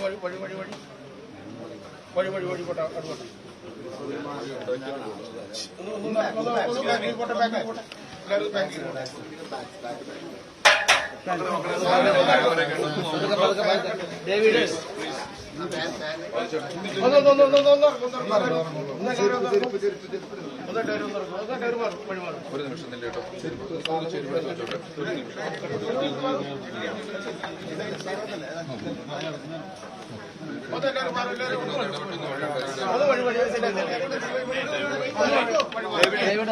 വഴി വഴി വഴി വഴി വഴി വഴി വഴി പോട്ടെ ബാക്കിൽ പോട്ടെ ബാക്കിൽ പോട്ടെ എല്ലാവരും ബാക്കിൽ പോട്ടെ ഡേവിഡ് ഒരു നിമിഷം ഒരു നിമിഷം വഴി ഒന്ന് ഒന്ന് ഒന്ന് വഴി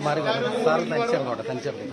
മാറും സാറ് തനിച്ചോട്ടെ തനിച്ചോട്ടെ തനിച്ചിറങ്ങി